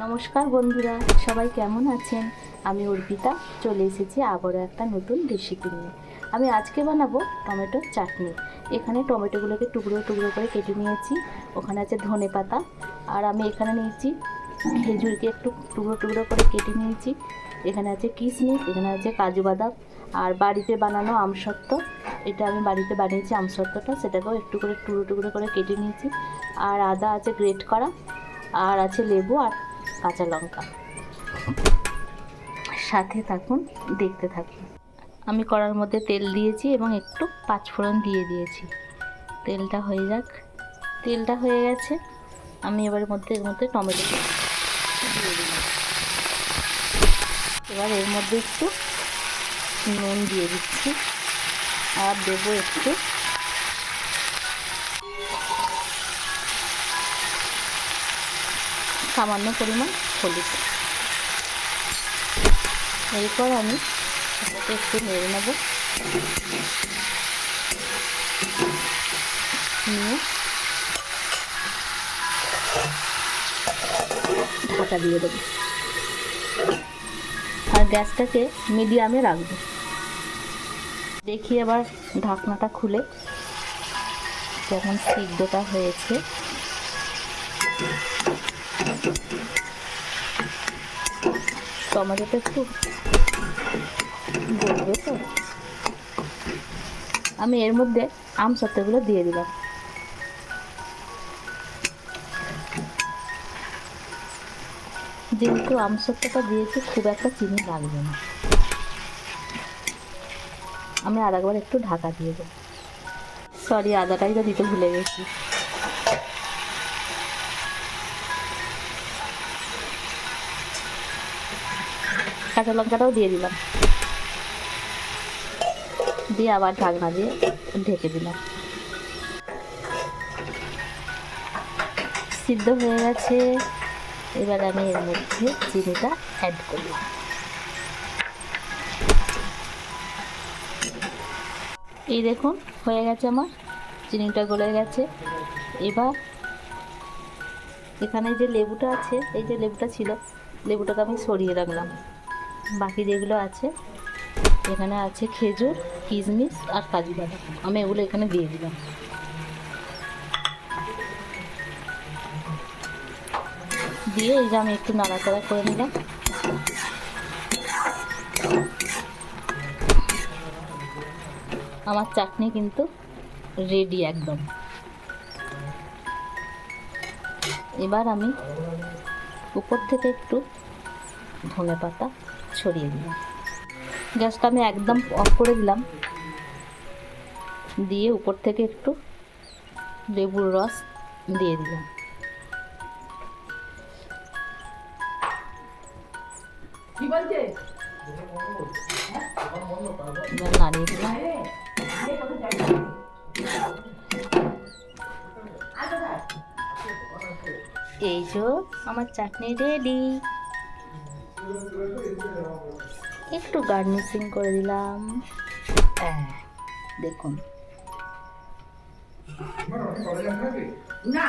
নমস্কার বন্ধুরা, সবাই কেমন আছেন? আমি অর্পিতা, চলে এসেছি আবারও একটা নতুন রেসিপি নিয়ে। আমি আজকে বানাবো টমেটোর চাটনি। এখানে টমেটোগুলোকে টুকরো টুকরো করে কেটে নিয়েছি। ওখানে আছে ধনে পাতা। আর আমি এখানে নিয়েছি খেজুরকে একটু টুকরো টুকরো করে কেটে নিয়েছি। এখানে আছে কিশমিশ, এখানে আছে কাজু বাদাম। আর বাড়িতে বানানো আমসত্ত্ব এটা আমি বাড়িতে বানিয়েছি আমসত্ত্বটা সেটাকেও একটু করে টুকরো টুকরো করে কেটে নিয়েছি। আর আদা আছে গ্রেট করা। আর আছে লেবু, আর কাঁচা লঙ্কা। সাথে থাকুন, দেখতে থাকুন। আমি কড়ার মধ্যে তেল দিয়েছি এবং একটু পাঁচফোড়ন দিয়ে দিয়েছি। তেলটা হয়ে যাক। তেলটা হয়ে গেছে। আমি এবার মধ্যে এর মধ্যে টমেটো দিয়ে দিলাম। এবার এর মধ্যে একটু নুন দিয়ে দিচ্ছি। আর দেবো একটু সামান্য পরিমাণ হলুদ। এরপর আমি একটু নেড়ে নেব। নিয়ে ঢাকা দিয়ে দেবো। আর গ্যাসটাকে মিডিয়ামে রাখব। দেখি এবার ঢাকনাটা খুলে কেমন সিদ্ধটা হয়েছে। টমেটোটা একটু গলবে তো। আমি এর মধ্যে আম সত্ত্বগুলো দিয়ে দিলাম। যেহেতু আম সত্ত্বটা দিয়েছি, খুব একটা চিনি লাগবে না। আমি আর একবার একটু ঢাকা দিয়ে দেবো। সরি আদাটাই তো দিতে ভুলে গেছি। কাঁচা লঙ্কাটাও দিয়ে দিলাম। দিয়ে আবার ঢাকনা দিয়ে ঢেকে দিলাম। সিদ্ধ হয়ে গেছে। এবার আমি এর মধ্যে চিনিটা অ্যাড করলাম এই দেখুন, হয়ে গেছে আমার। চিনিটা গলে গেছে। এবার এখানে যে লেবুটা আছে, এই যে লেবুটা ছিল, লেবুটাকে আমি সরিয়ে রাখলাম। বাকি যেগুলো আছে, এখানে আছে খেজুর, কিশমিশ আর কাজু বাদাম। আমি এগুলো এখানে দিয়ে দিলাম। দিয়ে এই যে আমি একটু নাড়াচাড়া করে নিলাম। আমার চাটনি কিন্তু রেডি একদম। এবার আমি উপর থেকে একটু ধনে পাতা ছড়িয়ে দিলাম গ্যাসটা আমি একদম অফ করে দিলাম। দিয়ে উপর থেকে একটু লেবুর রস দিয়ে দিলাম। কি নাড়িয়ে দিলাম। এই যে আমার চাটনি রেডি একটু গার্নিশিং করে দিলাম। হ্যাঁ, দেখুন। না